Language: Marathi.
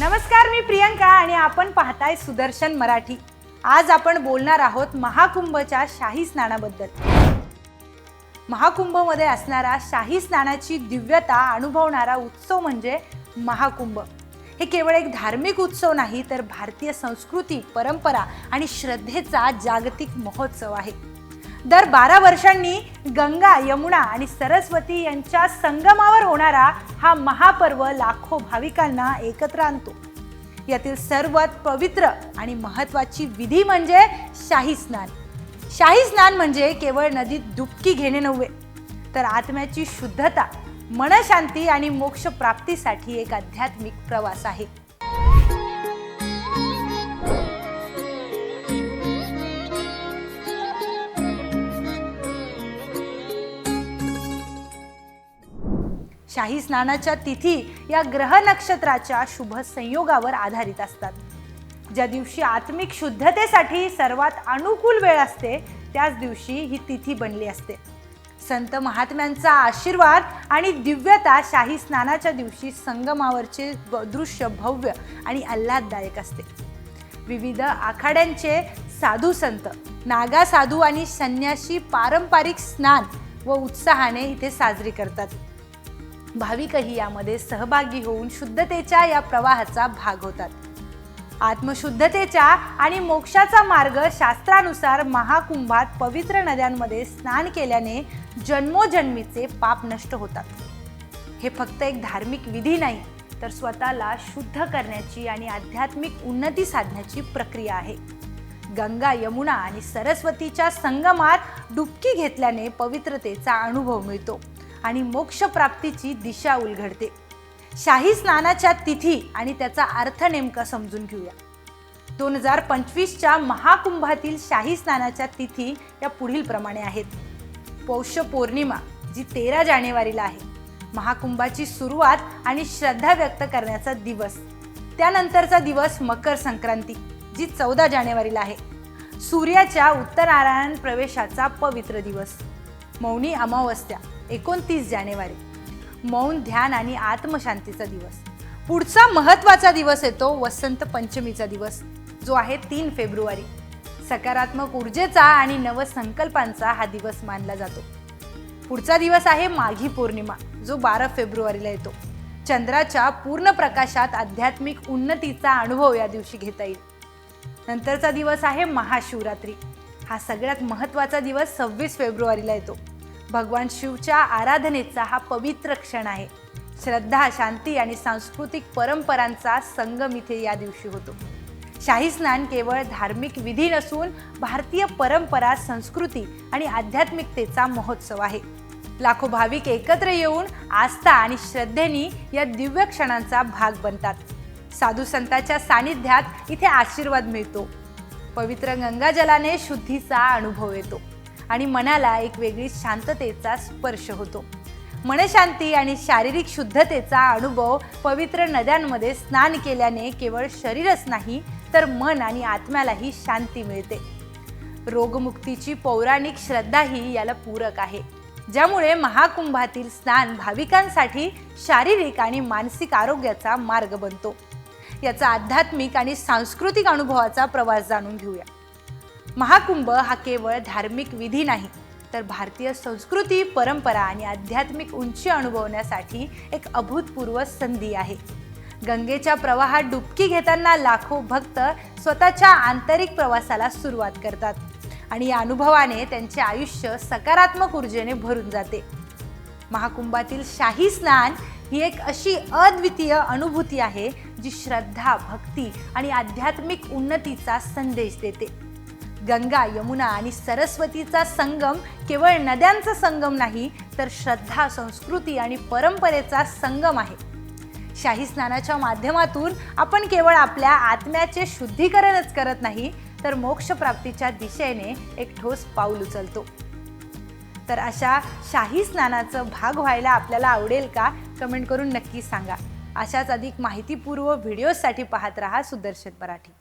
नमस्कार मी प्रियंका आणि आपण पाहताय सुदर्शन मराठी. आज आपण बोलणार आहोत महाकुंभच्या शाही स्नानाबद्दल. महाकुंभमध्ये असणारा शाही स्नानाची दिव्यता अनुभवणारा उत्सव म्हणजे महाकुंभ. हे केवळ एक धार्मिक उत्सव नाही तर भारतीय संस्कृती परंपरा आणि श्रद्धेचा जागतिक महोत्सव आहे. दर बारा वर्षांनी गंगा यमुना आणि सरस्वती यांच्या संगमावर होणारा हा महापर्व लाखो भाविकांना एकत्र आणतो. यातील सर्वात पवित्र आणि महत्त्वाची विधी म्हणजे शाही स्नान. शाही स्नान म्हणजे केवळ नदीत डुबकी घेणे नव्हे तर आत्म्याची शुद्धता मनशांती आणि मोक्ष प्राप्तीसाठी एक आध्यात्मिक प्रवास आहे. शाही स्नानाच्या तिथी या ग्रह नक्षत्राच्या शुभ संयोगावर आधारित असतात. ज्या दिवशी आत्मिक शुद्धतेसाठी सर्वात अनुकूल वेळ असते त्याच दिवशी ही तिथी बनली असते. संत महात्म्यांचा आशीर्वाद आणि दिव्यता शाही स्नानाच्या दिवशी संगमावरचे दृश्य भव्य आणि आल्हाददायक असते. विविध आखाड्यांचे साधू संत नागा साधू आणि संन्यासी पारंपरिक स्नान व उत्साहाने इथे साजरी करतात. भाविकही यामध्ये सहभागी होऊन शुद्धतेच्या या प्रवाहाचा भाग होतात. आत्मशुद्धतेच्या आणि मोक्षाचा मार्ग शास्त्रानुसार महाकुंभात पवित्र नद्यांमध्ये स्नान केल्याने जन्मोजन्मीचे पाप नष्ट होतात. हे फक्त एक धार्मिक विधी नाही तर स्वतःला शुद्ध करण्याची आणि आध्यात्मिक उन्नती साधण्याची प्रक्रिया आहे. गंगा यमुना आणि सरस्वतीच्या संगमात डुबकी घेतल्याने पवित्रतेचा अनुभव मिळतो. आणि मोक्षप्राप्तीची दिशा उलगडते शाही स्नानाच्या तिथी आणि त्याचा अर्थ नेमका समजून घेऊया. दोन हजार पंचवीसच्या महाकुंभातील शाही स्नानाच्या तिथी या पुढील प्रमाणे आहेत. पौष पौर्णिमा जी तेरा जानेवारीला आहे. महाकुंभाची सुरुवात आणि श्रद्धा व्यक्त करण्याचा दिवस. त्यानंतरचा दिवस मकर संक्रांती जी चौदा जानेवारीला आहे. सूर्याच्या उत्तरायण प्रवेशाचा पवित्र दिवस. मौनी अमावस्या एकोणतीस जानेवारी. मौन ध्यान आणि आत्मशांतीचा दिवस. पुढचा महत्त्वाचा दिवस येतो वसंत पंचमीचा दिवस जो आहे तीन फेब्रुवारी. सकारात्मक ऊर्जेचा आणि नवसंकल्पांचा हा दिवस मानला जातो. पुढचा दिवस आहे माघी पौर्णिमा जो बारा फेब्रुवारीला येतो. चंद्राच्या पूर्ण प्रकाशात आध्यात्मिक उन्नतीचा अनुभव या दिवशी घेता येईल. नंतरचा दिवस आहे महाशिवरात्री. हा सगळ्यात महत्त्वाचा दिवस सव्वीस फेब्रुवारीला येतो. भगवान शिवच्या आराधनेचा हा पवित्र क्षण आहे. श्रद्धा शांती आणि सांस्कृतिक परंपरांचा संगम इथे या दिवशी होतो. शाही स्नान केवळ धार्मिक विधी नसून भारतीय परंपरा संस्कृती आणि आध्यात्मिकतेचा महोत्सव आहे. लाखो भाविक एकत्र येऊन आस्था आणि श्रद्धेने या दिव्य क्षणांचा भाग बनतात. साधू संतांच्या सानिध्यात इथे आशीर्वाद मिळतो. पवित्र गंगाजलाने शुद्धीचा अनुभव येतो. आणि मनाला एक वेगळी शांततेचा स्पर्श होतो. मनशांती आणि शारीरिक शुद्धतेचा अनुभव पवित्र नद्यांमध्ये स्नान केल्याने केवळ शरीरच नाही तर मन आणि आत्म्यालाही शांती मिळते. रोगमुक्तीची पौराणिक श्रद्धाही याला पूरक आहे. ज्यामुळे महाकुंभातील स्नान भाविकांसाठी शारीरिक आणि मानसिक आरोग्याचा मार्ग बनतो. याचा आध्यात्मिक आणि सांस्कृतिक अनुभवाचा प्रवास जाणून घेऊया. महाकुंभ हा केवळ धार्मिक विधी नाही तर भारतीय संस्कृती परंपरा आणि आध्यात्मिक उंची अनुभवण्यासाठी एक अभूतपूर्व संधी आहे. गंगेच्या प्रवाहात डुबकी घेताना लाखो भक्त स्वतःच्या आंतरिक प्रवासाला सुरुवात करतात आणि या अनुभवाने त्यांचे आयुष्य सकारात्मक ऊर्जेने भरून जाते. महाकुंभातील शाही स्नान ही एक अशी अद्वितीय अनुभूती आहे जी श्रद्धा भक्ती आणि आध्यात्मिक उन्नतीचा संदेश देते. गंगा यमुना आणि सरस्वतीचा संगम केवळ नद्यांचा संगम नाही तर श्रद्धा संस्कृती आणि परंपरेचा संगम आहे. शाही स्नानाच्या माध्यमातून आपण केवळ आपल्या आत्म्याचे शुद्धीकरणच करत नाही तर मोक्षप्राप्तीच्या दिशेने एक ठोस पाऊल उचलतो. तर अशा शाही स्नानाचं भाग व्हायला आपल्याला आवडेल का? कमेंट करून नक्की सांगा. अशाच अधिक माहितीपूर्व व्हिडिओसाठी पाहत रहा सुदर्शन मराठी.